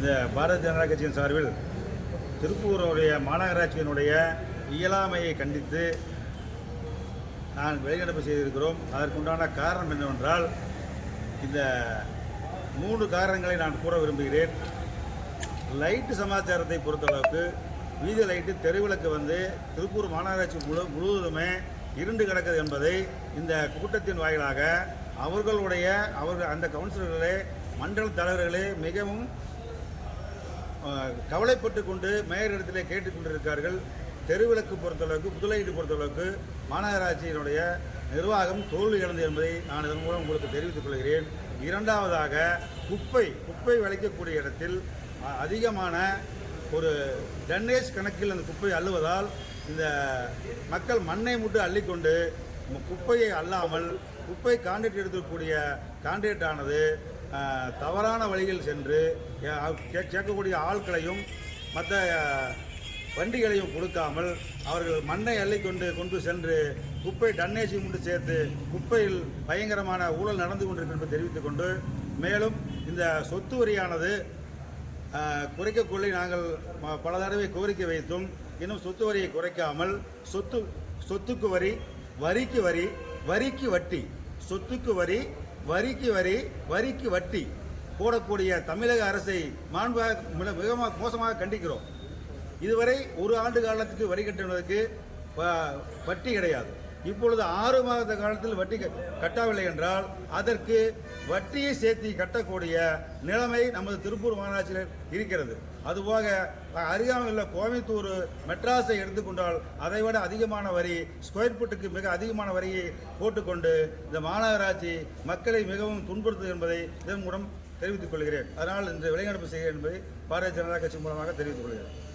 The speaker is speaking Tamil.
இந்த பாரதிய ஜனதா கட்சியின் சார்பில் திருப்பூருடைய மாநகராட்சியினுடைய இயலாமையை கண்டித்து நான் வெளிநடப்பு செய்திருக்கிறோம். அதற்குண்டான காரணம் என்னவென்றால் இந்த மூன்று காரணங்களை நான் கூற விரும்புகிறேன். லைட்டு சமாச்சாரத்தை பொறுத்தளவுக்கு வீதி லைட்டு தெருவிளக்கு வந்து திருப்பூர் மாநகராட்சி முழு முழுவதுமே இருண்டு கிடக்குது என்பதை இந்த கூட்டத்தின் வாயிலாக அவர்களுடைய அவர்கள் அந்த கவுன்சிலர்களே மண்டல தலைவர்களே மிகவும் கவலைப்பட்டு கொண்டு மேயரிடத்திலே கேட்டுக்கொண்டிருக்கார்கள் தெருவிளக்கு பொறுத்தளவுக்கு புதுலையீடு பொறுத்தளவுக்கு மாநகராட்சியினுடைய நிர்வாகம் தோல்வி இழந்தது என்பதை நான் இதன் மூலம் உங்களுக்கு தெரிவித்துக் கொள்கிறேன். இரண்டாவதாக குப்பை குப்பை விளைக்கக்கூடிய இடத்தில் அதிகமான ஒரு டன்னேஜ் கணக்கில் அந்த குப்பை அள்ளுவதால் இந்த மக்கள் மண்ணை மட்டும் அள்ளிக்கொண்டு குப்பையை அல்லாமல் குப்பை கான்ட்ராக்ட் எடுத்துக்கூடிய கான்ட்ராக்ட் ஆனது தவறான வழியில் சென்று கே- கேட்கக்கூடிய ஆட்களையும் மற்ற வண்டிகளையும் கொடுக்காமல் அவர்கள் மண்ணை அள்ளி கொண்டு கொண்டு சென்று குப்பை டன்னேசி கொண்டு சேர்த்து குப்பையில் பயங்கரமான ஊழல் நடந்து கொண்டிருக்கிறது தெரிவித்துக் கொண்டு மேலும் இந்த சொத்து வரியானது குறைக்கக்குள்ளே குறைக்கக்கொள்ளி நாங்கள் பல தடவை கோரிக்கை வைத்தும் இன்னும் சொத்து வரியை குறைக்காமல் சொத்து சொத்துக்கு வரி வரிக்கு வரி வரிக்கு வட்டி சொத்துக்கு வரி வரிக்கு வரி வரிக்கு வட்டி போடக்கூடிய தமிழக அரசை மாண்பாக மிக மோசமாக கண்டிக்கிறோம். இதுவரை ஒரு ஆண்டு காலத்துக்கு வரி கட்டுவதற்கு வ- வட்டி கிடையாது. இப்பொழுது ஆறு மாத காலத்தில் வட்டி க- கட்டவில்லை என்றால் அதற்கு வட்டியை சேர்த்து கட்டக்கூடிய நிலைமை நமது திருப்பூர் மாநகராட்சியில் இருக்கிறது. அதுபோக அருகாமையில் உள்ள கோயம்புத்தூர் மெட்ராஸை எடுத்துக்கொண்டால் அதை விட அதிகமான வரி ஸ்கொயர் ஃபீட்டுக்கு மிக அதிகமான வரியை போட்டுக்கொண்டு இந்த மாநகராட்சி மக்களை மிகவும் துன்புறுத்துது என்பதை இதன் மூலம் தெரிவித்துக் கொள்கிறேன். அதனால் இன்று வெளிநடப்பு செய்கிறேன் என்பதை பாரதிய ஜனதா கட்சி மூலமாக தெரிவித்துக் கொள்கிறேன்.